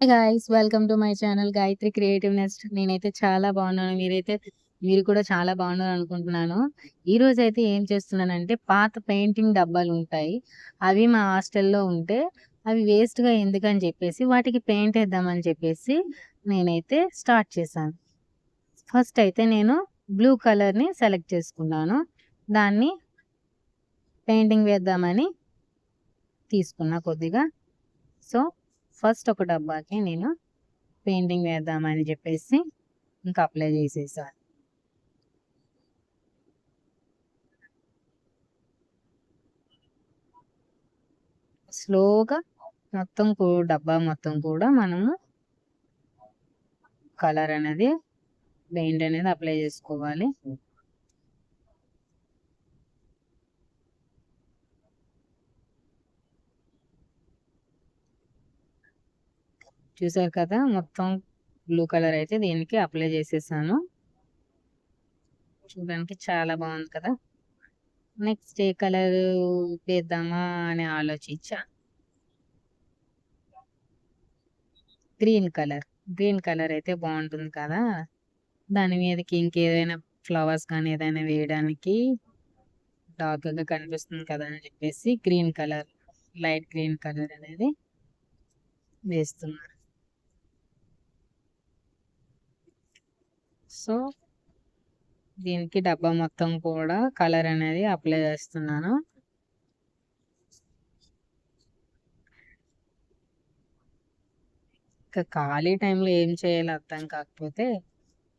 Guys welcome to my channel Gayatri creative nest నేనైతే చాలా బాగున్నాను. మీరైతే మీరు కూడా చాలా బాగున్నారు అనుకుంటున్నాను. ఈ రోజు అయితే ఏం చేస్తున్నానంటే పాత పెయింటింగ్ డబ్బాలు ఉంటాయి. అవి మా హాస్టల్లో ఉంటే అవి వేస్ట్గా ఎందుకని చెప్పేసి వాటికి పెయింట్ వేద్దామని చెప్పేసి నేనైతే స్టార్ట్ చేశాను. ఫస్ట్ అయితే నేను బ్లూ కలర్ని సెలెక్ట్ చేసుకున్నాను. దాన్ని పెయింటింగ్ వేద్దామని తీసుకున్నా కొద్దిగా. సో ఫస్ట్ ఒక డబ్బాకి నేను పెయింటింగ్ వేద్దామని చెప్పేసి ఇంకా అప్లై చేసేసాను స్లోగా మొత్తం డబ్బా మొత్తం కూడా మనము కలర్ అనేది పెయింట్ అనేది అప్లై చేసుకోవాలి. చూసారు కదా మొత్తం బ్లూ కలర్ అయితే దీనికి అప్లై చేసేసాను. చూడడానికి చాలా బాగుంది కదా. నెక్స్ట్ ఏ కలర్ వేద్దామా అని ఆలోచించా. Green colour. గ్రీన్ కలర్ అయితే బాగుంటుంది కదా. దాని మీదకి ఇంకేదైనా ఫ్లవర్స్ కానీ ఏదైనా వేయడానికి డార్క్గా కనిపిస్తుంది కదా అని చెప్పేసి green colour light green colour అనేది వేస్తున్నారు. సో దీనికి డబ్బా మొత్తం కూడా కలర్ అనేది అప్లై చేస్తున్నాను. ఇంకా ఖాళీ టైంలో ఏం చేయాలో అర్థం కాకపోతే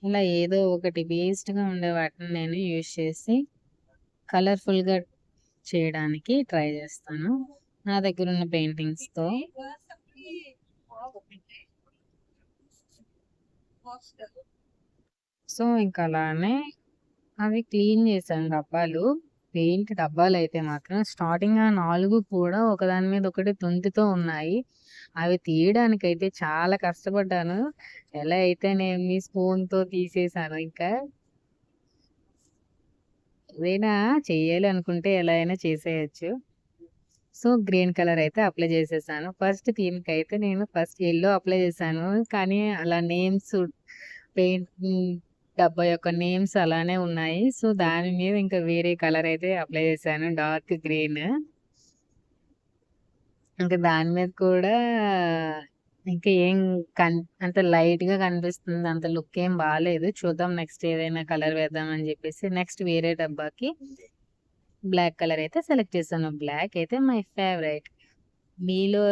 ఇలా ఏదో ఒకటి వేస్ట్గా ఉండే వాటిని నేను యూజ్ చేసి కలర్ఫుల్గా చేయడానికి ట్రై చేస్తాను. నా దగ్గర ఉన్న పెయింటింగ్స్తో సో ఇంకా అలానే అవి క్లీన్ చేశాను డబ్బాలు. పెయింట్ డబ్బాలు అయితే మాత్రం స్టార్టింగ్ ఆ నాలుగు కూడా ఒకదాని మీద ఒకటి తొంతితో ఉన్నాయి. అవి తీయడానికి అయితే చాలా కష్టపడ్డాను. ఎలా అయితే నేను మీ స్పూన్తో తీసేసాను ఇంకా. ఏదైనా చేయాలి అనుకుంటే ఎలా అయినా చేసేయచ్చు. సో గ్రీన్ కలర్ అయితే అప్లై చేసేసాను. ఫస్ట్ థీమ్కి అయితే నేను ఫస్ట్ ఎల్లో అప్లై చేశాను. కానీ అలా నేమ్స్ పెయింట్ డబ్బా యొక్క నేమ్స్ అలానే ఉన్నాయి. సో దాని మీద ఇంకా వేరే కలర్ అయితే అప్లై చేశాను. Dark green. ఇంకా దాని మీద కూడా ఇంకా ఏం కన్ అంత లైట్గా కనిపిస్తుంది. అంత లుక్ ఏం బాగాలేదు చూద్దాం నెక్స్ట్ ఏదైనా కలర్ వేద్దామని చెప్పేసి నెక్స్ట్ వేరే డబ్బాకి బ్లాక్ కలర్ అయితే సెలెక్ట్ చేశాను. బ్లాక్ అయితే మై ఫేవరెట్. మీలో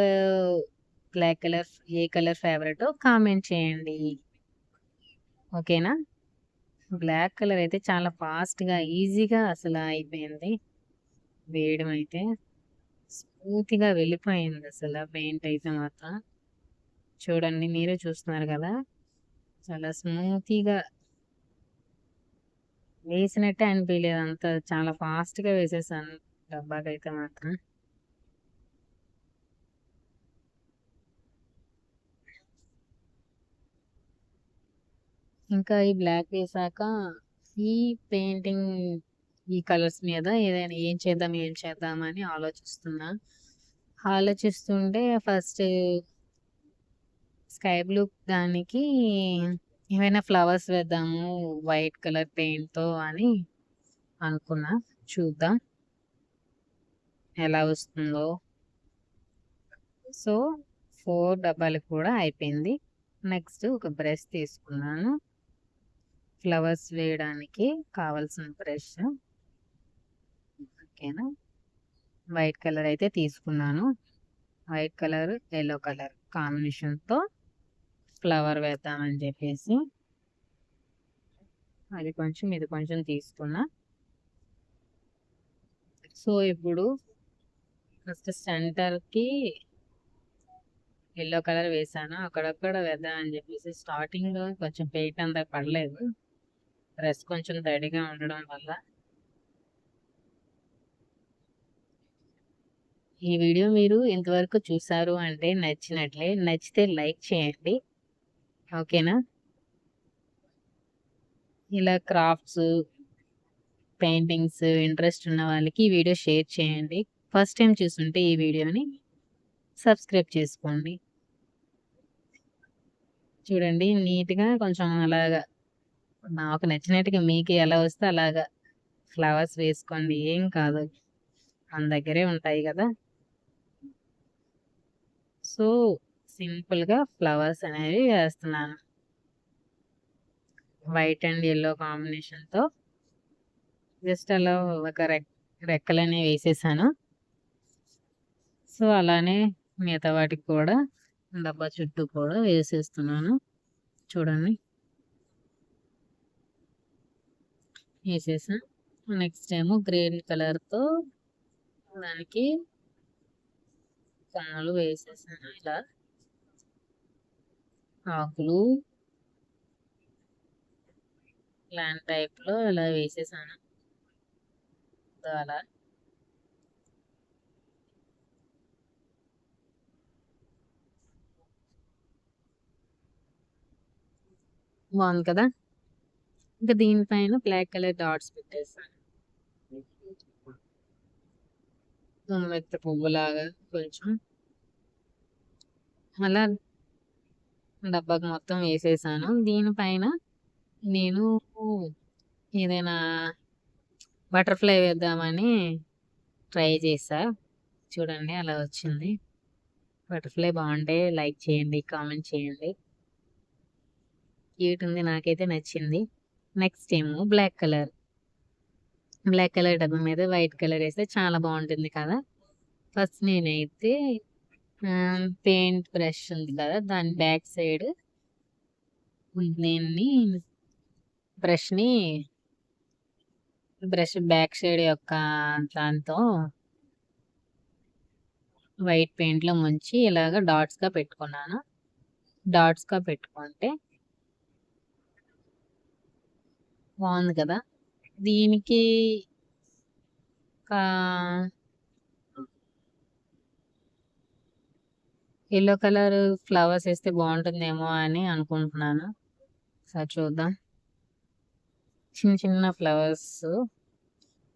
బ్లాక్ కలర్ ఏ కలర్ ఫేవరెట్ కామెంట్ చేయండి. ఓకేనా? బ్లాక్ కలర్ అయితే చాలా ఫాస్ట్గా ఈజీగా అసలు అయిపోయింది. వేయడం అయితే స్మూత్గా వెళ్ళిపోయింది అసలు పెయింట్ అయితే మాత్రం చూడండి మీరే చూస్తున్నారు కదా! చాలా స్మూత్గా వేసినట్టే అనిపించలేదు అంత చాలా ఫాస్ట్గా వేసేసాను. డబ్బాకైతే మాత్రం. ఇంకా ఈ బ్లాక్ వేసాక ఈ పెయింటింగ్ ఈ కలర్స్ మీద ఏదైనా ఏం చేద్దాం ఏం చేద్దాం అని ఆలోచిస్తున్నా. ఆలోచిస్తుంటే ఫస్ట్ స్కై బ్లూ దానికి ఏమైనా ఫ్లవర్స్ వేద్దాము వైట్ కలర్ పెయింట్తో అని అనుకున్నా. చూద్దాం ఎలా వస్తుందో. సో ఫోర్ డబ్బాలు కూడా అయిపోయింది. నెక్స్ట్ ఒక బ్రష్ తీసుకున్నాను. ఫ్లవర్స్ వేయడానికి కావాల్సిన బ్రష్. ఓకేనా? వైట్ కలర్ అయితే తీసుకున్నాను. వైట్ కలర్ ఎల్లో కలర్ కాంబినేషన్తో ఫ్లవర్ వేద్దామని చెప్పేసి. అది కొంచెం ఇది కొంచెం తీసుకున్నా. సో ఇప్పుడు ఫస్ట్ సెంటర్కి ఎల్లో కలర్ వేసాను. అక్కడక్కడ వేద్దామని చెప్పేసి స్టార్టింగ్ కొంచెం పెయింట్ అంతా పడలేదు. డ్రెస్ కొంచెం తడిగా ఉండడం వల్ల. ఈ వీడియో మీరు ఇంతవరకు చూసారు అంటే నచ్చినట్లే నచ్చితే లైక్ చేయండి. ఓకేనా? ఇలా క్రాఫ్ట్స్ పెయింటింగ్స్ ఇంట్రెస్ట్ ఉన్న వాళ్ళకి ఈ వీడియో షేర్ చేయండి. ఫస్ట్ టైం చూసుంటే ఈ వీడియోని సబ్స్క్రైబ్ చేసుకోండి. చూడండి నీట్‌గా కొంచెం అలాగా నాకు నచ్చినట్టుగా మీకు ఎలా వస్తే అలాగా ఫ్లవర్స్ వేసుకోండి. ఏం కాదు. మన దగ్గరే ఉంటాయి కదా సో, సింపుల్‌గా ఫ్లవర్స్ అనేవి వేస్తున్నాను. వైట్ అండ్ ఎల్లో కాంబినేషన్‌తో జస్ట్ అలా ఒక రెక్ రెక్కలనేవి వేసేసాను. సో, అలానే మిగతా వాటికి కూడా డబ్బా చుట్టూ కూడా వేసేస్తున్నాను. చూడండి. వేసేసా. నెక్స్ట్ ఏమో గ్రీన్ కలర్‌తో దానికి కొమ్మలు వేసేసాను ఇలా. ఆకులు ప్లాంట్ టైప్‌లో ఇలా వేసేసాను. అలా. బాగుంది కదా! ఇంక దీనిపైన బ్లాక్ కలర్ డాట్స్ పెట్టేసాను. తుమ్మెత్త పువ్వులాగా కొంచెం. అలా డబ్బాకి మొత్తం వేసేసాను. దీనిపైన నేను ఏదైనా బటర్‌ఫ్లై వేద్దామని ట్రై చేశా. చూడండి అలా వచ్చింది. బటర్‌ఫ్లై బావుంటే లైక్ చేయండి, కామెంట్ చేయండి. క్యూట్ ఉంది. నాకైతే నచ్చింది. నెక్స్ట్ ఏమో బ్లాక్ కలర్. బ్లాక్ కలర్ డబ్బా మీద వైట్ కలర్ వేస్తే చాలా బాగుంటుంది కదా! ఫస్ట్ నేనైతే పెయింట్ బ్రష్ ఉంది కదా! దాని బ్యాక్ సైడ్ దీన్ని బ్రష్‌ని బ్రష్ బ్యాక్ సైడ్ యొక్క దాంతో వైట్ పెయింట్‌లో ముంచి ఇలాగ డాట్స్‌గా పెట్టుకున్నాను. డాట్స్‌గా పెట్టుకుంటే బాగుంది కదా! దీనికి ఎల్లో యెల్లో కలర్ ఫ్లవర్స్ వేస్తే బాగుంటుందేమో అని అనుకుంటున్నాను. సార్ చూద్దాం. చిన్న చిన్న ఫ్లవర్స్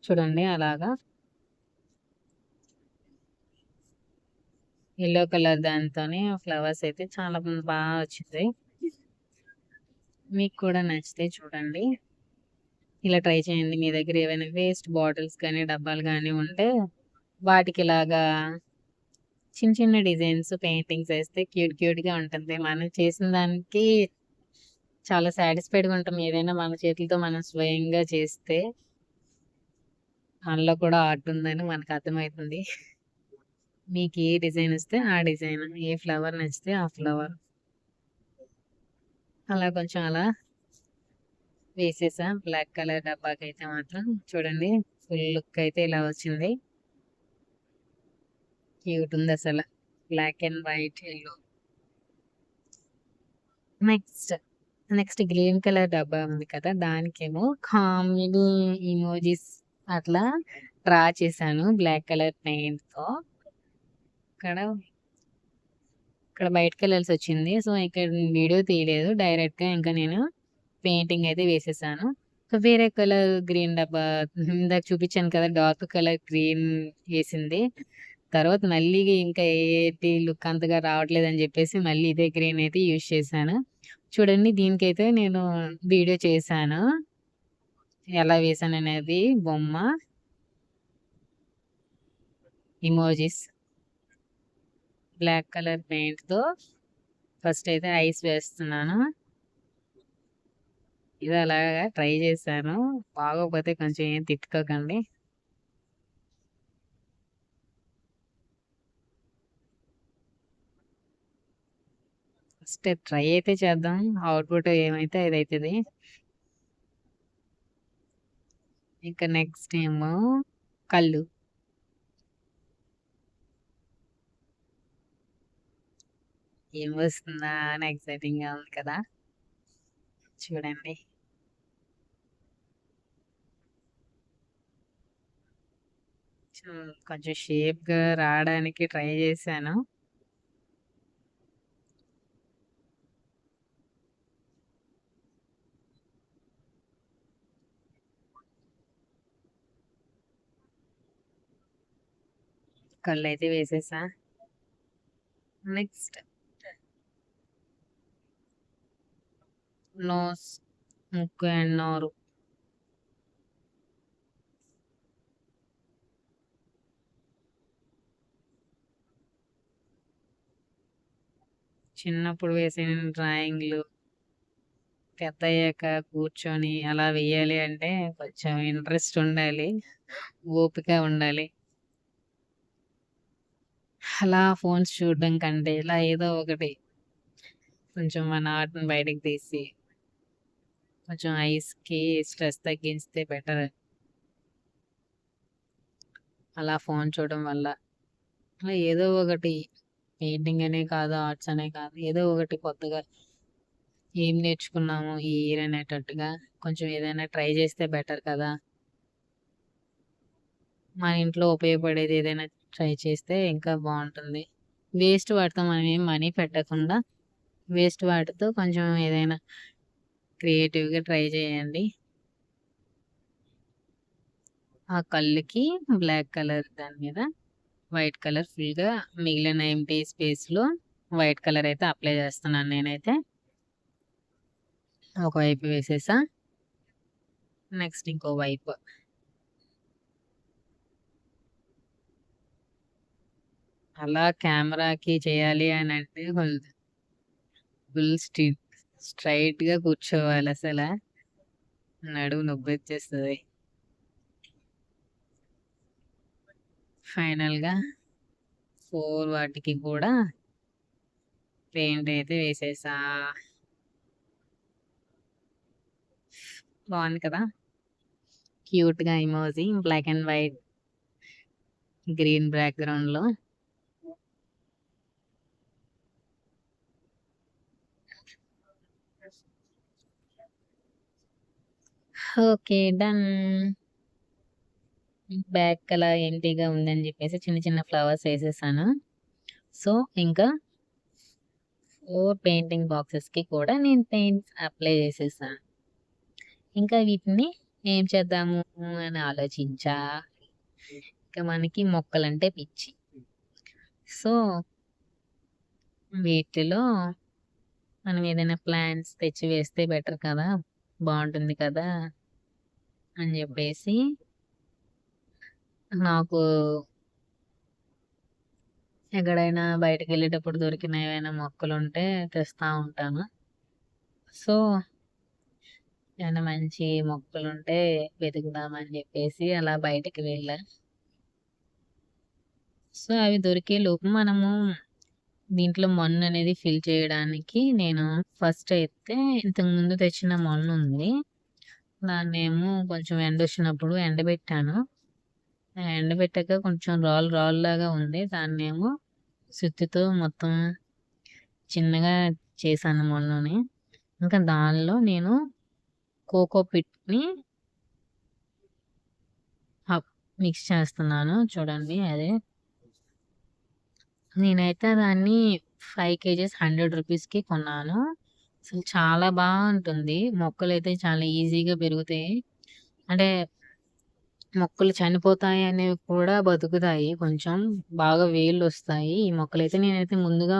చూడండి అలాగా. ఎల్లో కలర్ దాంతోని ఫ్లవర్స్ అయితే చాలా బాగా వచ్చింది. మీకు కూడా నచ్చితే చూడండి. ఇలా ట్రై చేయండి. మీ దగ్గర ఏవైనా వేస్ట్ బాటిల్స్ కానీ, డబ్బాలు కానీ ఉంటే వాటికి ఇలాగా చిన్న చిన్న డిజైన్స్, పెయింటింగ్స్ వేస్తే క్యూట్ క్యూట్‌గా ఉంటుంది. మనం చేసిన దానికి చాలా సాటిస్ఫైడ్‌గా ఉంటాం. ఏదైనా మన చేతులతో మనం స్వయంగా చేస్తే అందులో కూడా ఆర్ట్ ఉందని మనకు అర్థమవుతుంది మీకు ఏ డిజైన్ వస్తే ఆ డిజైన్. ఏ ఫ్లవర్ నచ్చితే ఆ ఫ్లవర్. అలా కొంచెం అలా వేసేసా. బ్లాక్ కలర్ డబ్బాకైతే మాత్రం చూడండి ఫుల్ లుక్ అయితే ఇలా వచ్చింది. క్యూట్ ఉంది అసలు black and white, yellow next, next green colour డబ్బా ఉంది కదా! దానికేమో కామెడీ ఇమోజీస్ అట్లా డ్రా చేశాను బ్లాక్ కలర్ పెయింట్‌తో. ఇక్కడ ఇక్కడ బయటికెళ్ళాల్సి వచ్చింది. సో, ఇక్కడ వీడియో తీయలేదు. డైరెక్ట్‌గా ఇంకా నేను పెయింటింగ్ అయితే వేసేసాను. సో, వేరే కలర్ గ్రీన్ డబ్బా ఇందాక చూపించాను కదా! డార్క్ కలర్ గ్రీన్ వేసింది తర్వాత మళ్ళీ ఇంకా ఏటి లుక్ అంతగా రావట్లేదు అని చెప్పేసి మళ్ళీ ఇదే గ్రీన్ అయితే యూజ్ చేశాను. చూడండి దీనికైతే నేను వీడియో చేశాను. ఎలా వేసాను అనేది బొమ్మ. ఇమోజిస్. బ్లాక్ కలర్ పెయింట్‌తో ఫస్ట్ అయితే ఐస్ వేస్తున్నాను. ఇది అలాగా ట్రై చేశాను. బాగోకపోతే కొంచెం ఏం తిట్టుకోకండి. ఫస్ట్ ట్రై అయితే చేద్దాం. అవుట్‌పుట్ ఏమైతే అదైతది. ఇంకా నెక్స్ట్ ఏమో కళ్ళు. ఏం వస్తుందా అని ఎక్సైటింగ్‌గా ఉంది కదా! చూడండి. కొంచెం, కొంచెం షేప్‌గా రావడానికి ట్రై చేశాను. కళ్ళు అయితే వేసేసా. నెక్స్ట్ నోస్ ముక్కు అండ్ నోరు చిన్నప్పుడు వేసిన డ్రాయింగ్లు పెద్దయ్యాక కూర్చొని అలా వేయాలి అంటే కొంచెం ఇంట్రెస్ట్ ఉండాలి ఓపిక ఉండాలి. అలా ఫోన్స్ చూడడం కంటే ఇలా ఏదో ఒకటి కొంచెం మన ఆర్ట్ని బయటకు తీసి కొంచెం ఐస్కి స్ట్రెస్ తగ్గించితే బెటర్. అలా ఫోన్ చూడడం వల్ల. అలా ఏదో ఒకటి పెయింటింగ్ అనే కాదు ఆర్ట్స్ అనే కాదు ఏదో ఒకటి కొత్తగా ఏం నేర్చుకున్నాము ఈ ఇయర్ అనేటట్టుగా కొంచెం ఏదైనా ట్రై చేస్తే బెటర్ కదా. మన ఇంట్లో ఉపయోగపడేది ఏదైనా ట్రై చేస్తే ఇంకా బాగుంటుంది. వేస్ట్ వాటితో మనం ఏం మనీ పెట్టకుండా వేస్ట్ వాటితో కొంచెం ఏదైనా క్రియేటివ్గా ట్రై చేయండి. ఆ కళ్ళుకి బ్లాక్ కలర్ దాని మీద వైట్ కలర్ ఫుల్గా మిగిలిన ఎంటీ స్పేస్లో వైట్ కలర్ అయితే అప్లై చేస్తున్నాను నేనైతే. ఒకవైపు వేసేసా. నెక్స్ట్ ఇంకో వైపు. అలా కెమెరాకి చేయాలి అని అంటే ఫుల్ స్ట్రైట్ స్ట్రైట్గా కూర్చోవాలి అసలు. నడువు నొప్పి వచ్చేస్తుంది. ఫైనల్గా ఫోర్ వాటికి కూడా పెయింట్ అయితే వేసేసా. బాగుంది కదా? క్యూట్గా emoji black and white green బ్యాక్గ్రౌండ్లో. Okay done. బ్యాక్ అలా ఎంటీగా ఉందని చెప్పేసి చిన్న చిన్న ఫ్లవర్స్ వేసేసాను సో ఇంకా ఫోర్ పెయింటింగ్ బాక్సెస్కి కూడా నేను పెయింట్స్ అప్లై చేసేసాను ఇంకా వీటిని ఏం చేద్దాము అని ఆలోచించా. ఇంకా మనకి మొక్కలంటే పిచ్చి. సో వీటిలో మనం ఏదైనా ప్లాంట్స్ తెచ్చి వేస్తే బెటర్ కదా బాగుంటుంది కదా అని చెప్పేసి నాకు ఎక్కడైనా బయటకు వెళ్ళేటప్పుడు దొరికిన ఏవైనా మొక్కలు ఉంటే తెస్తా ఉంటాను. సో ఏమైనా మంచి మొక్కలు ఉంటే వెతుకుదామని చెప్పేసి అలా బయటకు వెళ్ళా. సో అవి దొరికే లోపు మనము దీంట్లో మన్ను అనేది ఫిల్ చేయడానికి నేను ఫస్ట్ అయితే ఇంతకు ముందు తెచ్చిన మన్ను ఉంది దాన్ని ఏమో కొంచెం ఎండ వచ్చినప్పుడు ఎండబెట్టాను. ఎండబెట్టాక కొంచెం రాల్ రాల్ లాగా ఉంది ఏమో సుత్తితో మొత్తం చిన్నగా చేశాను మొన్ననే. ఇంకా దానిలో నేను కోకో పిట్ని మిక్స్ చేస్తున్నాను. చూడండి అదే. నేనైతే దాన్ని ఫైవ్ కేజీస్ హండ్రెడ్ రూపీస్కి కొన్నాను. అసలు చాలా బాగుంటుంది. మొక్కలు అయితే చాలా ఈజీగా పెరుగుతాయి. అంటే మొక్కలు చనిపోతాయి అనేవి కూడా బతుకుతాయి. కొంచెం బాగా వేళ్ళు వస్తాయి. ఈ మొక్కలు అయితే నేనైతే ముందుగా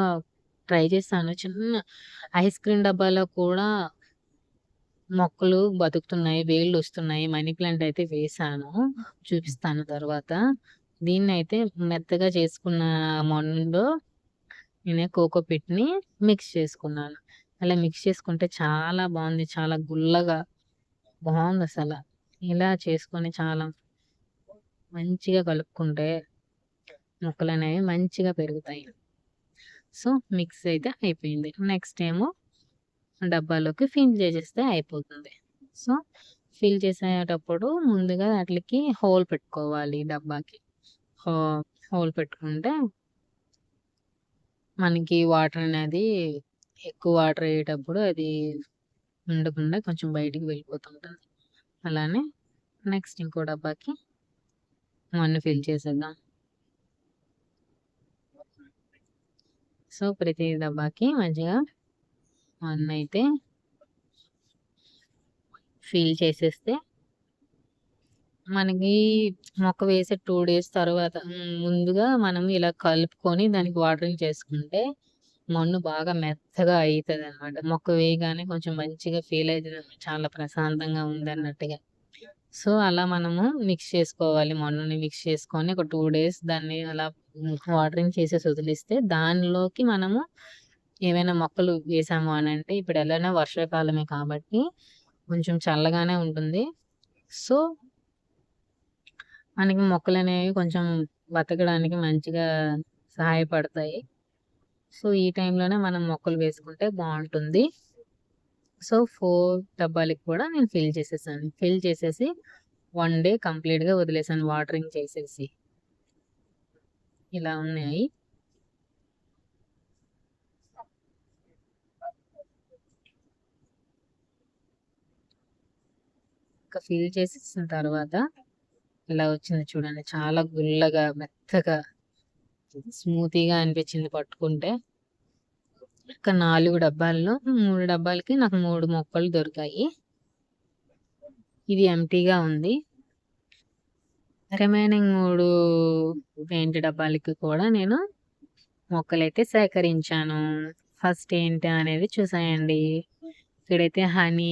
ట్రై చేస్తాను. చిన్న ఐస్ క్రీమ్ డబ్బాలో కూడా మొక్కలు బతుకుతున్నాయి వేళ్ళు వస్తున్నాయి. మనీ ప్లాంట్ అయితే వేసాను. చూపిస్తాను తర్వాత. దీన్ని అయితే మెత్తగా చేసుకున్న మొండో నేను కోకో పిట్ని మిక్స్ చేసుకున్నాను. అలా మిక్స్ చేసుకుంటే చాలా బాగుంది. చాలా గుల్లగా బాగుంది అసలు ఇలా చేసుకొని చాలా మంచిగా కలుపుకుంటే మొక్కలు అనేవి మంచిగా పెరుగుతాయి. సో మిక్స్ అయితే అయిపోయింది. నెక్స్ట్ ఏమో డబ్బాలోకి ఫిల్ చేసేస్తే అయిపోతుంది. సో ఫిల్ చేసేటప్పుడు ముందుగా వాటికి హోల్ పెట్టుకోవాలి డబ్బాకి. హో హోల్ పెట్టుకుంటే మనకి వాటర్ అనేది ఎక్కువ వాటర్ అయ్యేటప్పుడు అది ఉండకుండా కొంచెం బయటికి వెళ్ళిపోతుంటుంది అలానే నెక్స్ట్ ఇంకో డబ్బాకి మన్ను ఫిల్ చేసేద్దాం. సో ప్రతి డబ్బాకి మంచిగా మన్ను అయితే ఫిల్ చేసేస్తే మనకి మొక్క వేసే టూ డేస్ తర్వాత ముందుగా మనం ఇలా కలుపుకొని దానికి వాటరింగ్ చేసుకుంటే మన్ను బాగా మెత్తగా అయితది అనమాట మొక్క వేయగానే కొంచెం మంచిగా ఫీల్ అవుతుంది చాలా ప్రశాంతంగా ఉందన్నట్టుగా. సో అలా మనము మిక్స్ చేసుకోవాలి. మొన్నని మిక్స్ చేసుకొని ఒక టూ డేస్ దాన్ని అలా వాటరింగ్ చేసేసి వదిలిస్తే దానిలోకి మనము ఏమైనా మొక్కలు వేసాము అని అంటే ఇప్పుడు ఎలానో వర్షాకాలమే కాబట్టి కొంచెం చల్లగానే ఉంటుంది. సో మనకి మొక్కలు అనేవి కొంచెం బతకడానికి మంచిగా సహాయపడతాయి. సో ఈ టైంలోనే మనం మొక్కలు వేసుకుంటే బాగుంటుంది. సో ఫోర్ డబ్బాలకి కూడా నేను ఫిల్ చేసేసాను. ఫిల్ చేసేసి వన్ డే కంప్లీట్గా వదిలేసాను వాటరింగ్ చేసేసి. ఇలా ఉన్నాయి. ఇంకా ఫిల్ చేసేసిన తర్వాత ఇలా వచ్చింది చూడండి. చాలా గుల్లగా మెత్తగా స్మూతీగా అనిపించింది పట్టుకుంటే. ఒక నాలుగు డబ్బాల్లో మూడు డబ్బాలకి నాకు మూడు మొక్కలు దొరికాయి. ఇది ఎంటీగా ఉంది. రిమైనింగ్ మూడు పెయింట్ డబ్బాలకి కూడా నేను మొక్కలైతే సేకరించాను. ఫస్ట్ ఏంటి అనేది చూసాయండి. ఇక్కడైతే హనీ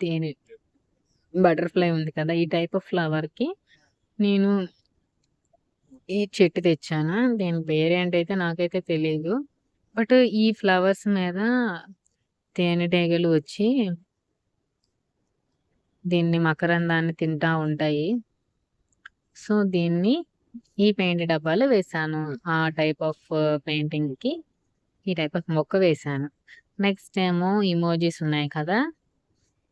తేనె బటర్ఫ్లై ఉంది కదా ఈ టైప్ ఆఫ్ ఫ్లవర్కి నేను ఈ చెట్టు తెచ్చాను. దీని పేరేంటైతే నాకైతే తెలియదు బట్ ఈ ఫ్లవర్స్ మీద తేనెటీగలు వచ్చి దీన్ని మకరందాన్ని తింటా ఉంటాయి. సో దీన్ని ఈ పెయింట్ డబ్బాలో వేసాను. ఆ టైప్ ఆఫ్ పెయింటింగ్కి ఈ టైప్ ఆఫ్ మొక్క వేసాను. నెక్స్ట్ ఏమో ఇమోజీస్ ఉన్నాయి కదా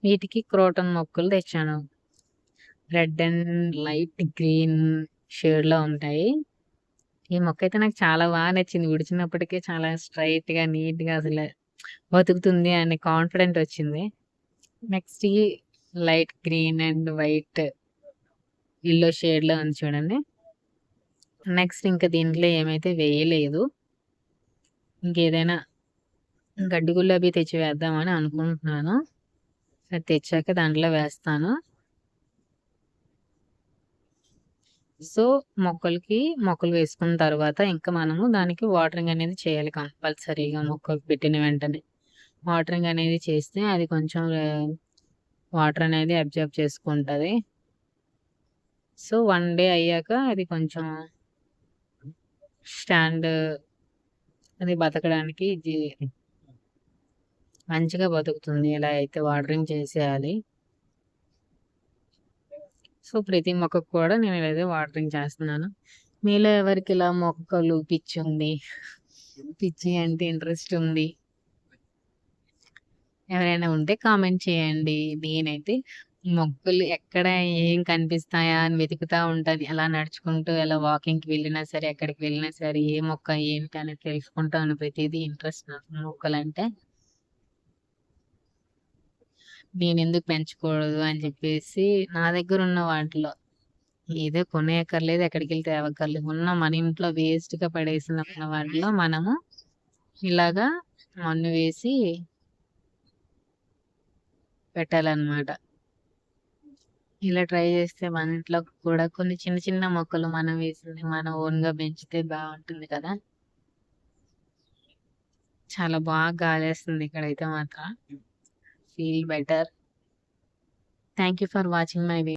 వీటికి క్రోటన్ మొక్కలు తెచ్చాను. రెడ్ అండ్ లైట్ గ్రీన్ షేడ్లో ఉంటాయి. ఈ మొక్క అయితే నాకు చాలా బాగా నచ్చింది. విడిచినప్పటికే చాలా స్ట్రైట్గా నీట్గా అసలు బతుకుతుంది అనే కాన్ఫిడెంట్ వచ్చింది. నెక్స్ట్ ఈ light green and white yellow షేడ్లో ఉంది చూడండి. నెక్స్ట్ ఇంకా దీంట్లో ఏమైతే వేయలేదు. ఇంకేదైనా గడ్డి అవి తెచ్చి వేద్దామని అనుకుంటున్నాను. అది తెచ్చాక దాంట్లో వేస్తాను. సో మొక్కలకి మొక్కలు వేసుకున్న తర్వాత ఇంకా మనము దానికి వాటరింగ్ అనేది చేయాలి కంపల్సరీగా మొక్కలు పెట్టిన వెంటనే. వాటరింగ్ అనేది చేస్తే అది కొంచెం వాటర్ అనేది అబ్జర్వ్ చేసుకుంటుంది. సో వన్ డే అయ్యాక అది కొంచెం స్టాండ్ అది బతకడానికి ఇది మంచిగా బతుకుతుంది. ఇలా అయితే వాటరింగ్ చేసేయాలి. సో ప్రతి మొక్కకు కూడా నేను ఇలాగే వాటరింగ్ చేస్తున్నాను. మీలో ఎవరికి ఇలా మొక్కలు పిచ్చి ఉంది? పిచ్చి అంటే ఇంట్రెస్ట్ ఉంది? ఎవరైనా ఉంటే కామెంట్ చేయండి. నేనైతే మొక్కలు ఎక్కడ ఏం కనిపిస్తాయా అని వెతుకుతా ఉంటుంది ఎలా నడుచుకుంటూ ఎలా వాకింగ్కి వెళ్ళినా సరే ఎక్కడికి వెళ్ళినా సరే ఏ మొక్క ఏంటి అని తెలుసుకుంటాను. ప్రతిదీ ఇంట్రెస్ట్ నాకు మొక్కలంటే. నేను ఎందుకు పెంచకూడదు అని చెప్పేసి నా దగ్గర ఉన్న వాటిలో ఏదో కొనేయక్కర్లేదు ఎక్కడికి వెళ్తే తేవక్కర్లేదు. ఉన్న మన ఇంట్లో వేస్ట్గా పడేసిన వాటిలో మనము ఇలాగా మన్ను వేసి పెట్టాలన్నమాట. ఇలా ట్రై చేస్తే మన ఇంట్లో కూడా కొన్ని చిన్న చిన్న మొక్కలు మనం వేసింది మనం ఓన్గా పెంచితే బాగుంటుంది కదా. చాలా బాగా గాలేస్తుంది ఇక్కడైతే మాత్రం. Feel better. Thank you for watching my video.